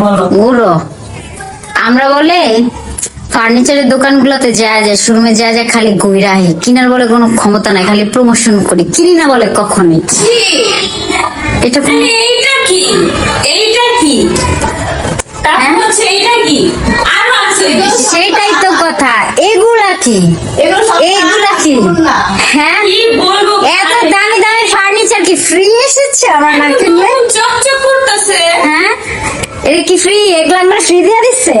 গুলো আমরা বলে ফার্নিচারের দোকানগুলোতে যা যায় শোরুমে যা যায় খালি গুইরাহি কিনার বলে কোনো ক্ষমতা নাই খালি প্রমোশন করি। কিনি না বলে কখনই। এটা এইটা কি? এইটা কি? হ্যাঁ? আরও সেটাই তো কথা। এগুলা কি? এগুলো কি? হ্যাঁ? এত দামি দামি ফার্নিচার কি ফ্রি এসেছে আমার না কিনলে এটা কি ফ্রি এগুলো আমরা ফ্রি দিয়ে দিচ্ছে?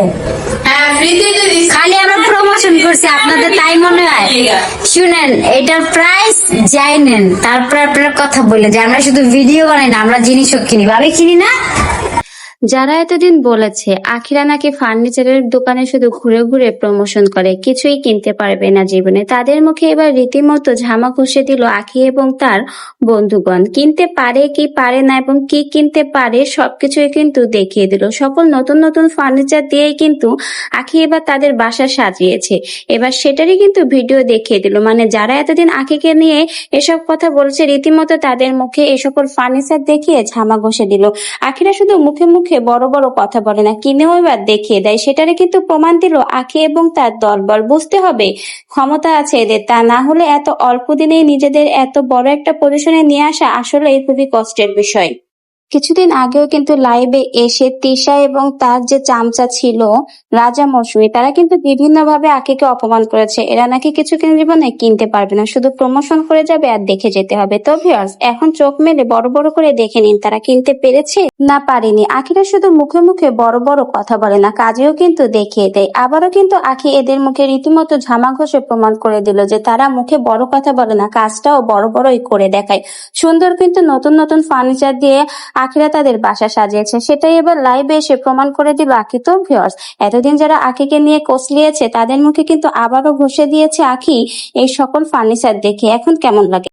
হ্যাঁ খালি আমরা প্রমোশন করছি আপনাদের তাই মনে হয়? শুনেন এটার প্রাইস যাই নেন তারপর আপনারা কথা বললেন যে আমরা শুধু ভিডিও বানাই না আমরা জিনিসও কিনি। ভাবে কিনি না? যারা এতদিন বলেছে আখিরা নাকি ফার্নিচারের দোকানে শুধু ঘুরে ঘুরে প্রমোশন করে, কিছুই কিনতে পারবে না জীবনে, তাদের মুখে এবার রীতিমতো ঝামা ঘষে দিল আখি এবং তার বন্ধুগণ। কিনতে পারে কি পারে না এবং কি কিনতে পারে সবকিছুই কিন্তু দেখিয়ে দিল। সকল নতুন নতুন ফার্নিচার দিয়েই কিন্তু আখি এবার তাদের বাসা সাজিয়েছে। এবার সেটারই কিন্তু ভিডিও দেখিয়ে দিল। মানে যারা এতদিন আখিকে নিয়ে এসব কথা বলছে, রীতিমতো তাদের মুখে এ সকল ফার্নিচার দেখিয়ে ঝামা ঘষে দিল। আখিরা শুধু মুখে মুখে বড় বড় কথা বলে না। কিনেও এবার দেখিয়ে দেয় সেটারে কিন্তু প্রমাণ দিল আখি এবং তার দলবল। বুঝতে হবে, ক্ষমতা আছে এদের। তা না হলে এত অল্প দিনেই নিজেদের এত বড় একটা পজিশনে নিয়ে আসা আসলে খুবই কষ্টের বিষয়। কিছুদিন আগেও কিন্তু লাইভে এসে তিশা এবং তার যে চামচা ছিল, রাজা মৌসুমী তারা কিন্তু বিভিন্ন ভাবে আকিকে অপমান করেছে। এরা নাকি কিছু জীবনে কিনতে পারবে না, শুধু প্রমোশন করে যাবে আর দেখে যেতে হবে। তো ভিউয়ার্স এখন চোখ মেলে বড় বড় করে দেখে নিন, তারা কিনতে পেরেছে না পারেনি। আখিরা শুধু মুখে মুখে বড় বড় কথা বলে না, কাজেও কিন্তু দেখিয়ে দেয়। আবারও কিন্তু আখি এদের মুখে রীতিমতো ঝামা ঘষে প্রমাণ করে দিল যে তারা মুখে বড় কথা বলে না, কাজটাও বড় বড়ই করে দেখায়। সুন্দর কিন্তু নতুন নতুন ফার্নিচার দিয়ে আখিরা তাদের বাসা সাজিয়েছে। সেটাই এবার লাইভে এসে প্রমাণ করে দিল আখি তো ভিওর্স এতদিন যারা আখিকে নিয়ে কসলিয়েছে, তাদের মুখে কিন্তু আবারও ঘষে দিয়েছে আখি এই সকল ফার্নিচার দেখে। এখন কেমন লাগে?